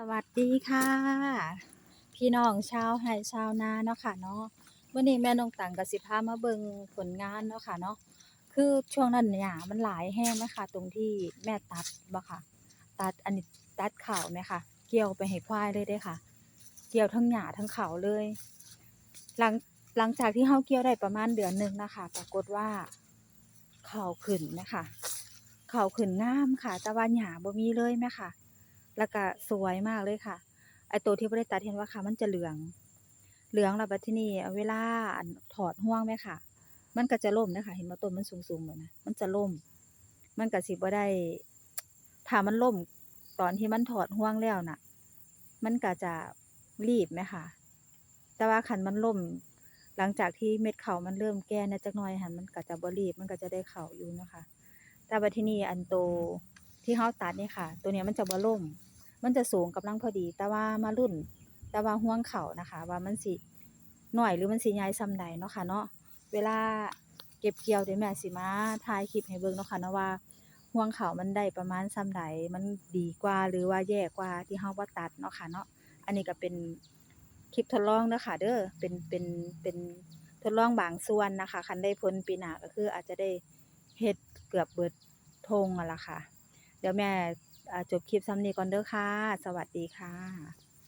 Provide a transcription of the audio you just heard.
สวัสดีค่ะ พี่น้องชาวไร่ชาวนาเนาะค่ะเนาะมื้อนี้แม่นงตังก็สิพามาเบิงผลงานเนาะค่ะเนาะคือช่วงนั้นหญ้ามันหลายแฮงนะคะตรงที่แม่ตัดบ่ค่ะ ตัดอันนี้ตัดเข้าวแม่ค่ะ เกี่ยวไปให้ควายเลยเด้ค่ะ เกี่ยวทั้งหญ้าทั้งเข้าเลย หลังหลังจากที่เฮาเกี่ยวได้ประมาณเดือนหนึ่งนะคะ ปรากฏว่าเข้าขึ้นแม่ค่ะข้าขึ้นงามค่ะ แต่ว่าหญ้าบ่มีเลยแม่ค่ะ แล้วก็สวยมากเลยค่ะ ไอตัวที่บ่ได้ตัดเห็นว่าค่ะมันจะเหลือง เหลืองแล้วบัดทีนี้เวลาถอดห่วงแม่ค่ะ มันก็จะล่มเด้อค่ะเห็นบ่ต้นมันสูงๆเหมือนะ มันจะล่ม มันก็สิบ่ได้ ถ้ามันล่มตอนที่มันถอดห่วงแล้วน่ะ มันก็จะรีบแม่ค่ะ แต่ว่าคันมันล่ม หลังจากที่เม็ดเขามันเริ่มแก่น่จักหน่อยหันมันก็จะบ่รีบ มันก็จะได้เข้าอยู่นะคะ แต่บัดทีนี้อันโตที่เฮาตัดนี่ค่ะ ตัวเนี้ยมันจะบ่ล่ม มันจะสูงกำลังพอดี แต่ว่ามารุ่น แต่ว่าห่วงเข้านะคะ ว่ามันสิน้อยหรือมันสิใหญ่ส่ำใดเนาะค่ะเนาะเวลาเก็บเกี่ยวเดี๋ยวแม่สิมาถ่ายคลิปให้เบิ่งเนาะค่ะเนาะว่าห่วงเข้ามันได้ประมาณส่ำใดมันดีกว่าหรือว่าแย่กว่าที่เฮาบ่ตัดเนาะค่ะเนาะอันนี้ก็เป็นคลิปทดลองเด้อค่ะเด้อเป็นเป็นเป็นทดลองบางส่วนนะคะ คันได้ผลปีหน้าก็คืออาจจะได้เฮ็ดเกือบเบิดทงนั่นล่ะค่ะ เดี๋ยวแม่ จบคลิปส่ำนี้ก่อนเด้อค่ะ สวัสดีค่ะ